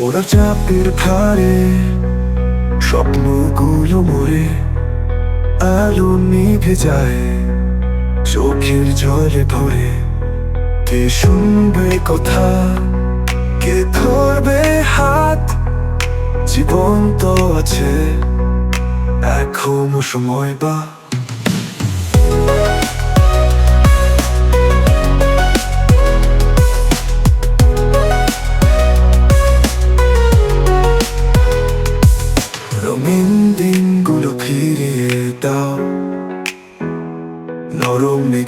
মোরা চাপের ধারে, স্বপ্নগুলো মরে, আলো নিভে যায়, চোখের জলে ভরে। কে শুনবে কথা, কে ধরবে হাত? জীবন তো আছে, এখনও সময় বা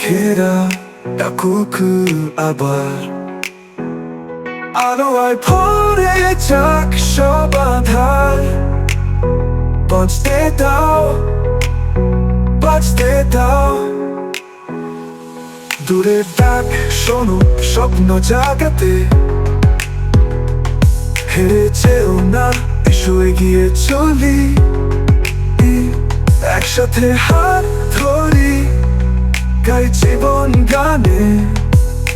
মেঘেরা ডাকুক আবার আলো আর ভরে যাক সব আধার বাঁচতে দাও বাঁচতে দাও দূরের ডাক শোনো স্বপ্ন জাগাতে হেরে যেও না এসো এগিয়ে চলি একসাথে হাত ধরি গাই জীবন গানে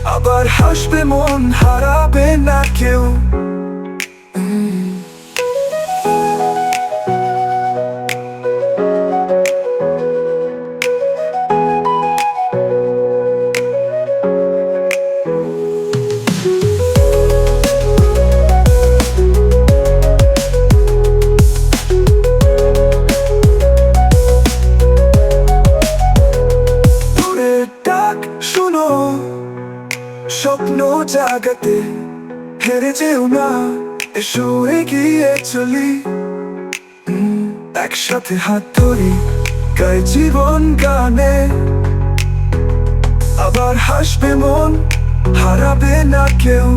আবার হাসবে মন হারাবে না কেউ। জাগাতে হেরে যেও না এসো এগিয়ে চলি একসাথে হাত ধরি গায়ে জীবন গানে আবার হাসবে মন হারাবে না কেউ